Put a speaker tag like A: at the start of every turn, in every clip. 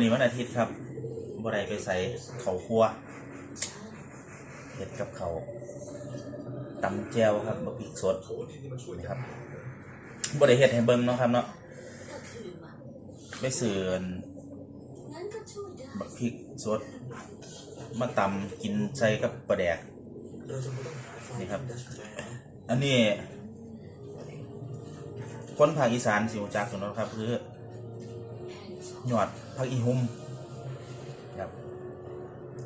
A: มื้อนี้วันอาทิตย์ครับบ่ได้ไปใส่เขาครัวเฮ็ดกับเขาตำแจวครับบะพริกสดนะครับบ่ได้เฮ็ดให้เบิ่งเนาะครับเนาะไปซื้อบักพริกสด มาตำกินใส่กับปลาแดกนี่ครับ อันนี้คนภาคอีสานสิวจักกันเนครับคือ หยอดผักอีหุมครับ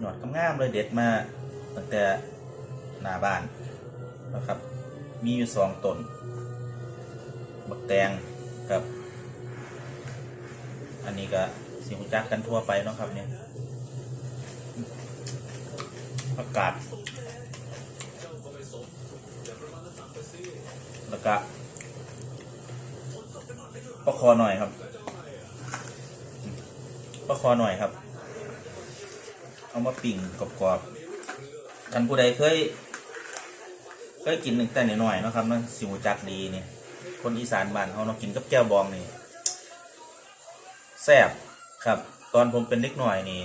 A: หยอดงามเลยเด็ดมาตั้งแต่หน้าบ้านนะครับ มีอยู่สองตนบักแตงกับ อันนี้ก็สิวจักกันทั่วไปเนาะครับเนี่ยอากาศแล้วก็ประคอหน่อยครับ ประคอหน่อยครับ เอามาปิ่งกรอบๆท่านผู้ใดเคยเคยกินตั้งแต่หน้อยๆนะครับนั่นสิวจักดีเนี่ยคนอีสานบ้านเขาเนาะกินกับแก้วบองนี่แซ่บครับ ตอนผมเป็นเด็กหน่อยนี่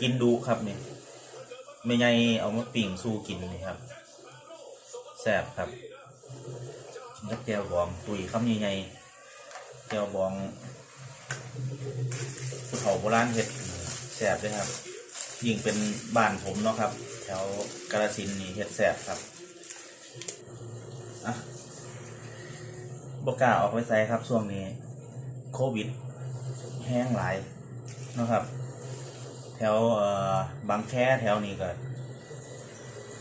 A: กินดูครับนี่ไม่ไงเอามาปิ่งสู้กินนี่ครับแซ่บครับกินกับแก้วบองตุยคำใหญ่ๆแก้วบอง ภูเขาโบราณเห็ดแสบเลยครับ ยิ่งเป็นบ้านผมเนาะครับ แถวกาฬสินนี่เห็ดแสบครับอะบกล้าออกไปใส่ครับช่วงนี้ โควิด แห้งหลายเนาะครับ แถวเอ่อบางแค่แถวนี้ก็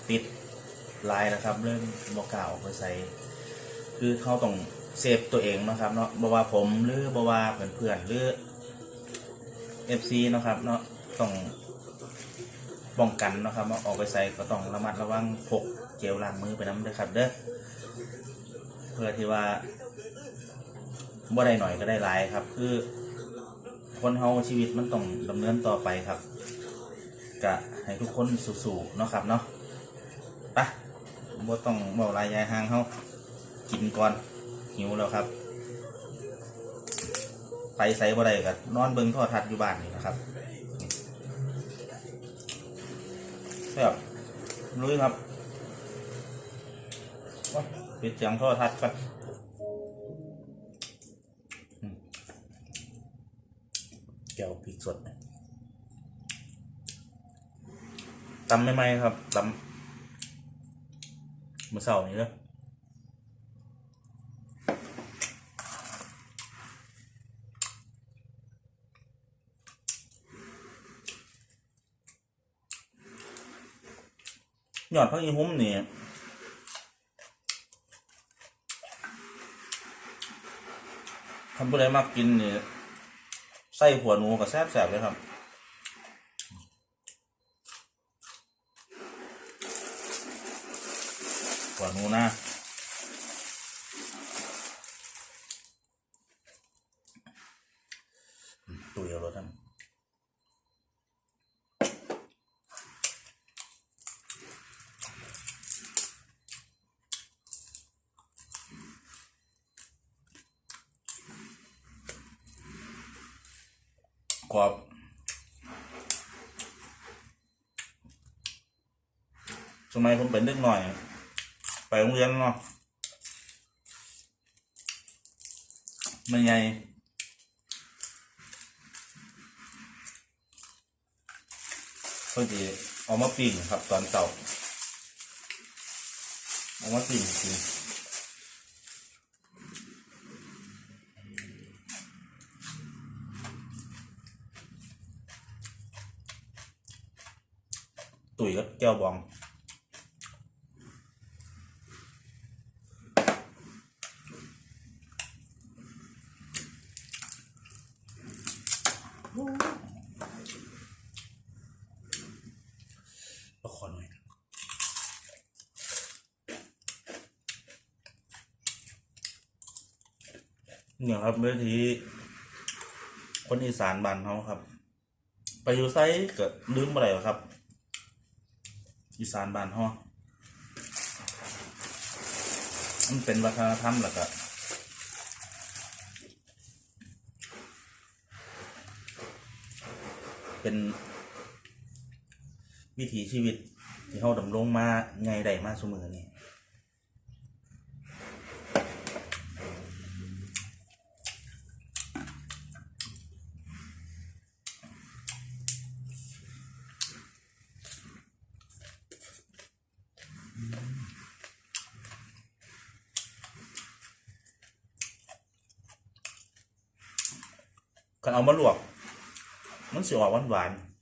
A: ติดลายแล้วครับ เริ่มบกล้าออกไปใส่คือเขาต้อง เซฟตัวเองนะครับเนาะบว่าผมหรือบว่าเพื่อนๆหรือเอฟซีนะครับเนาะต้องป้องกันนะครับว่าออกไปใส่ก็ต้องระมัดระวังพกเจลล้างมือไปน้ำด้วยครับเด้อเพื่อที่ว่าบ่ได้หน่อยก็ได้หลายครับ คือ คนเฮาชีวิตมันต้องดำเนินต่อไปครับกะให้ทุกคนสู้ๆเนาะครับเนาะไปบ่ต้องเบาหลายยายห่างเฮากินก่อน หิวแล้วครับ ไปใส่บ่ได้กับนอนเบิ่งโทอทัศน์อยู่บ้านนี่นะครับแบบลุยครับปิดเสียงโทอทัศน์ก่อนอืมแก้วพริกสดตำไม่ไหมครับตำมือเสาร์นี้เด้อ ยอดพักอีหุ้มนี่ทำผู้ใดมากกินนี่ไส้หัวหนูกับแซ่บๆเลยครับหัวหนูนะอืมตุยเอารถท่าน กรอบสมัยผมเป็นเด็กหน่อย ไปโรงเรียนเนาะมันไงเพื่อที่เอามาปิ้งครับตอนเต่าเอามาปิ้งกิน แก้วบองก็ขอหน่อยเนี่ยครับเวทีคนอีสานบ้านเขาครับ ไปอยู่ไซเกิดลืมอะไรหรอครับ อีสานบ้านฮอมันเป็นวัฒนธรรมหละก็เป็นวิถีชีวิตที่เขาดำรงมาไงใดมาเสมอนี่ กันเอามาลวก มันสิออกหวานหวานๆ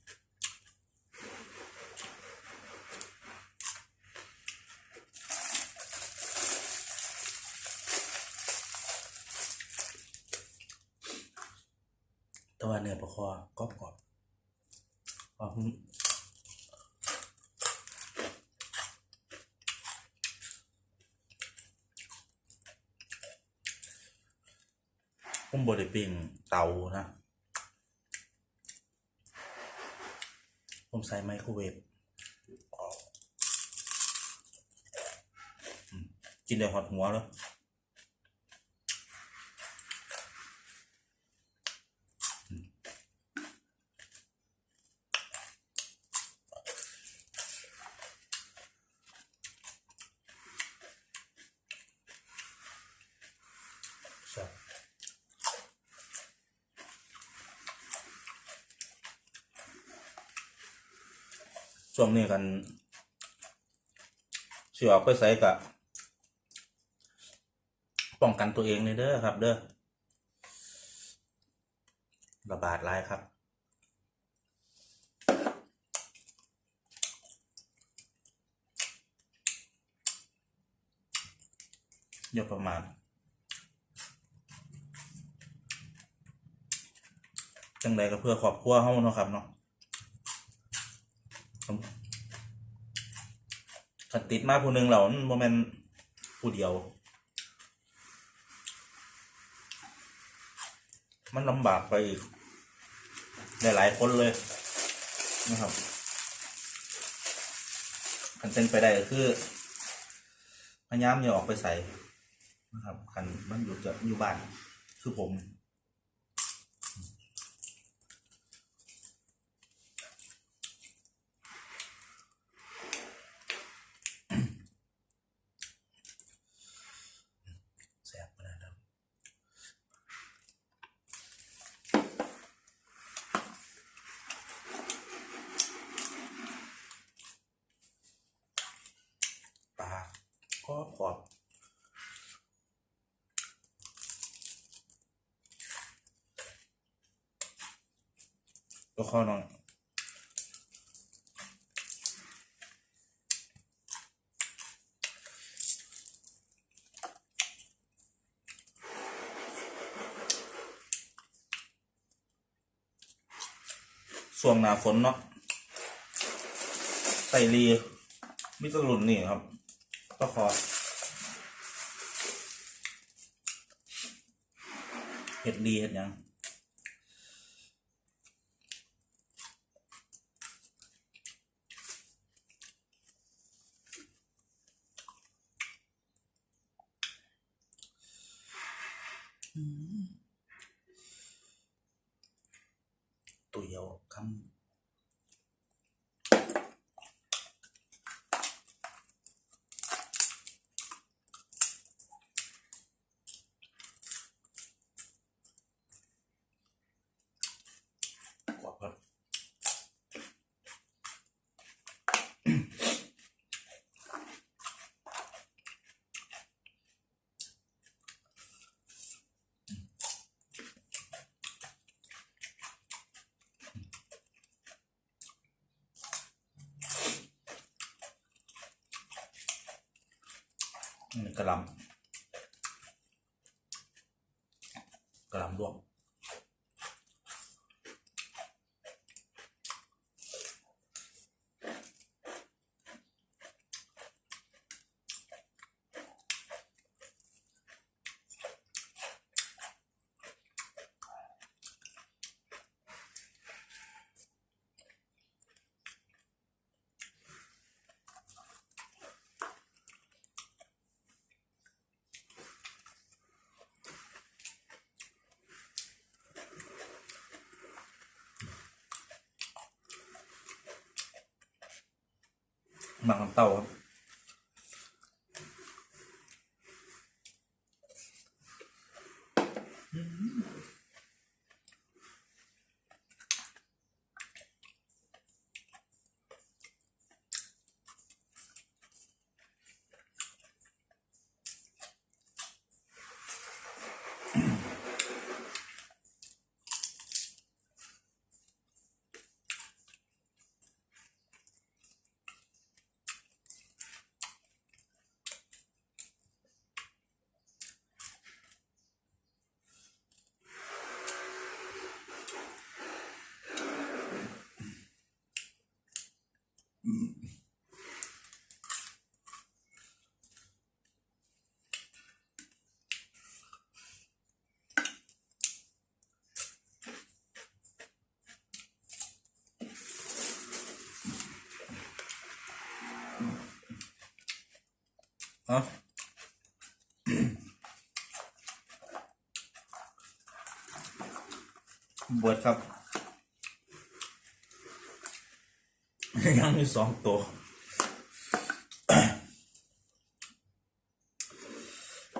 A: แต่ว่าเนื้อปลาคอกรอบกรอบๆอ๋อ ผมผมบริปิ้งเตานะ ผมใส่ไมโครเวฟกินได้หอดหัวแล้ว ช่วงนี้กันเสือออกไปใส่กะป้องกันตัวเองเลยเด้อครับ เด้อระบาดร้ายครับอย่าประมาทจังใดก็เพื่อครอบครัวเฮาเนาะครับเนาะ ผมคันติดมากผู้หนึ่งแล้วมันบ่แม่นผู้เดียว มันลำบากไปอีกหลายๆคนเลยนะครับคันเป็นไปได้ก็คือพยายามอย่าออกไปใส่นะครับคันมันอยู่จะอยู่บ้านคือผม แซ่บขนาดนั้นปลา ก็กรอบตัวข้อน้องช่วงหนาฝนเนาะไตรีมิตรรุ่นนี่ครับก็ขอ เฮ็ดรีเฮ็ดหยัง กระลำกระลำรวมหมัก น้ำ เต้าครับวชครับ ยังมีสองตัว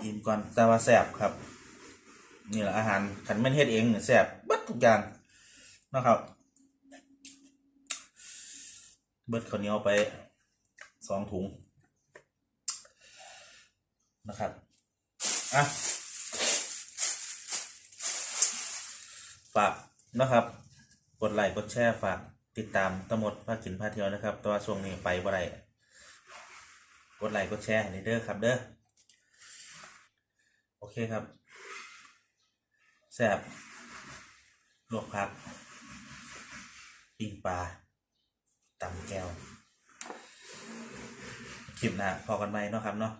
A: อิ่มก่อนแต่ว่าแสบครับ นี่แหละอาหารขันแม่นเฮ็ดเองแสบเบิดทุกอย่างนะครับ เบิดข้าวเหนียวไปสองถุง นะครับอะฝากนะครับ กดไลค์กดแชร์ฝากติดตามตำรวจพากินพาเที่ยวนะครับ ตัวช่วงนี้ไปบ่ได้กดไลค์กดแชร์ให้เด้อครับเด้อโอเคครับแซ่บลวกผักปิ้งปลาตำแก้ว คลิปหน้าพอกันไหมเนาะครับเนาะ